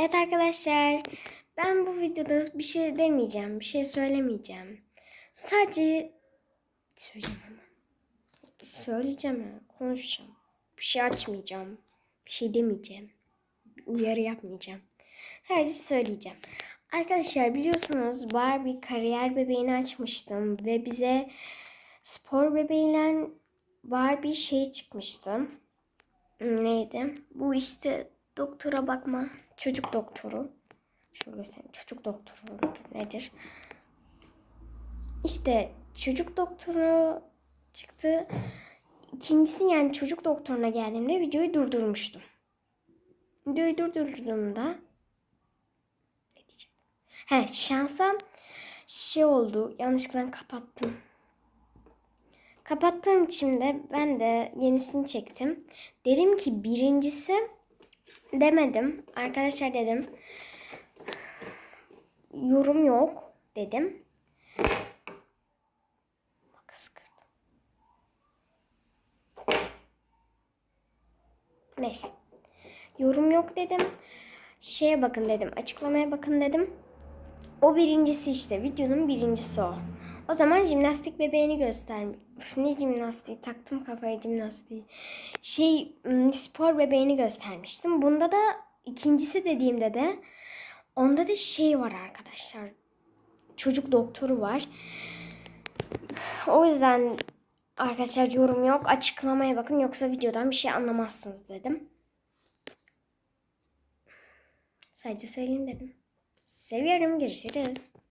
Evet arkadaşlar ben bu videoda bir şey demeyeceğim, bir şey söylemeyeceğim. Sadece söyleyeceğim ama. Söyleyeceğim konuşacağım. Bir şey açmayacağım, bir şey demeyeceğim. Uyarı yapmayacağım. Sadece söyleyeceğim. Arkadaşlar biliyorsunuz Barbie kariyer bebeğini açmıştım ve bize spor bebeğiyle Barbie şey çıkmıştı. Neydi? Bu işte doktora bakma. Çocuk doktoru. Şöyle göstereyim. Çocuk doktoru nedir? İşte çocuk doktoru çıktı. İkincisi yani çocuk doktoruna geldiğimde videoyu durdurmuştum. Videoyu durdurduğumda ne diyeceğim? He şansa şey oldu. Yanlışlıkla kapattım. Kapattığım için de ben de yenisini çektim. Dedim ki birincisi demedim. Arkadaşlar dedim. Yorum yok dedim. Makas kırdım. Neyse. Yorum yok dedim. Şeye bakın dedim. Açıklamaya bakın dedim. O birincisi işte. Videonun birincisi o. O zaman jimnastik bebeğini göster. Ne jimnastiği? Taktım kafaya jimnastiği. Şey spor bebeğini göstermiştim. Bunda da ikincisi dediğimde de onda da şey var arkadaşlar. Çocuk doktoru var. O yüzden arkadaşlar yorum yok. Açıklamaya bakın yoksa videodan bir şey anlamazsınız dedim. Sadece söyleyeyim dedim. Seviyorum. Görüşürüz.